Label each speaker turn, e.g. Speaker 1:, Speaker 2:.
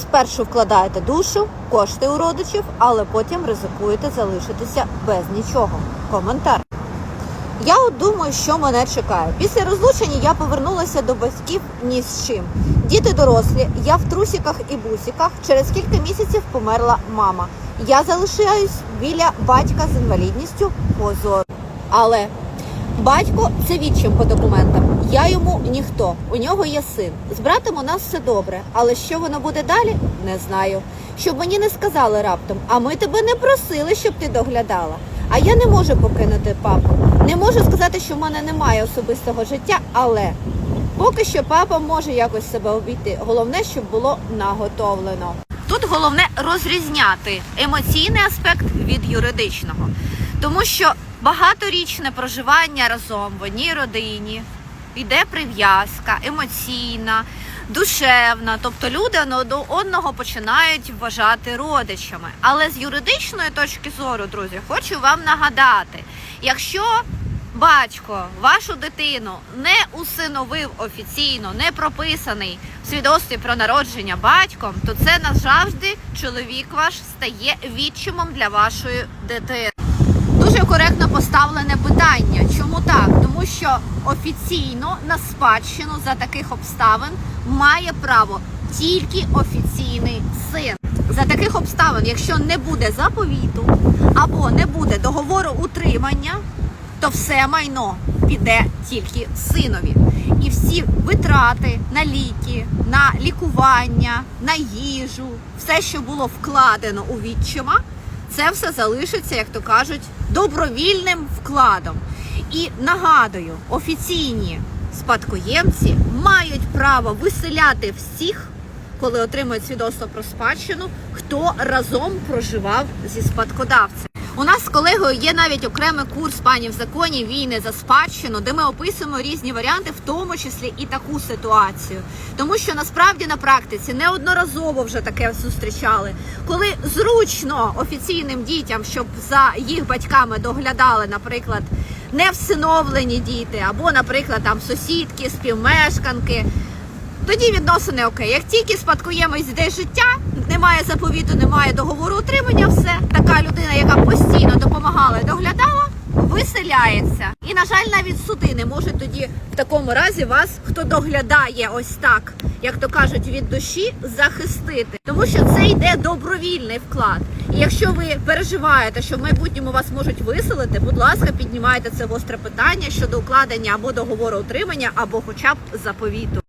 Speaker 1: Спершу вкладаєте душу, кошти у родичів, але потім ризикуєте залишитися без нічого. Коментар. Я от думаю, що мене чекає. Після розлучення я повернулася до батьків ні з чим. Діти дорослі, я в трусіках і бусіках. Через кілька місяців померла мама. Я залишаюсь біля батька з інвалідністю позор. Але батько це відчим по документам. Я йому ніхто. У нього є син. З братом у нас все добре. Але що воно буде далі, не знаю. Щоб мені не сказали раптом, а ми тебе не просили, щоб ти доглядала. А я не можу покинути папу. Не можу сказати, що в мене немає особистого життя, але поки що папа може якось себе обійти. Головне, щоб було наготовлено. Тут головне розрізняти емоційний аспект від юридичного, тому що багаторічне проживання разом в одній родині йде прив'язка емоційна, душевна. Тобто люди одного починають вважати родичами. Але з юридичної точки зору, друзі, хочу вам нагадати, якщо батько вашу дитину не усиновив офіційно, не прописаний в свідоцтві про народження батьком, то це назавжди чоловік ваш стає відчимом для вашої дитини. Коректно поставлене питання. Чому так? Тому що офіційно на спадщину за таких обставин має право тільки офіційний син. За таких обставин, якщо не буде заповіту або не буде договору утримання, то все майно піде тільки синові. І всі витрати на ліки, на лікування, на їжу, все, що було вкладено у відчима, це все залишиться, як то кажуть, добровільним вкладом. І нагадую, офіційні спадкоємці мають право виселяти всіх, коли отримують свідоцтво про спадщину, хто разом проживав зі спадкодавцем. У нас з колегою є навіть окремий курс пані в законі війни за спадщину, де ми описуємо різні варіанти, в тому числі і таку ситуацію. Тому що насправді на практиці неодноразово вже таке зустрічали, коли зручно офіційним дітям, щоб за їх батьками доглядали, наприклад, не всиновлені діти, або, наприклад, там сусідки, співмешканки. Тоді відносини окей. Як тільки спадкоємець йде життя, немає заповіту, немає договору утримання, все така людина, яка постійно допомагала і доглядала, виселяється. І на жаль, навіть суди не можуть тоді в такому разі вас, хто доглядає ось так, як то кажуть, від душі захистити, тому що це йде добровільний вклад. І якщо ви переживаєте, що в майбутньому вас можуть виселити, будь ласка, піднімайте це гостре питання щодо укладення або договору утримання, або хоча б заповіту.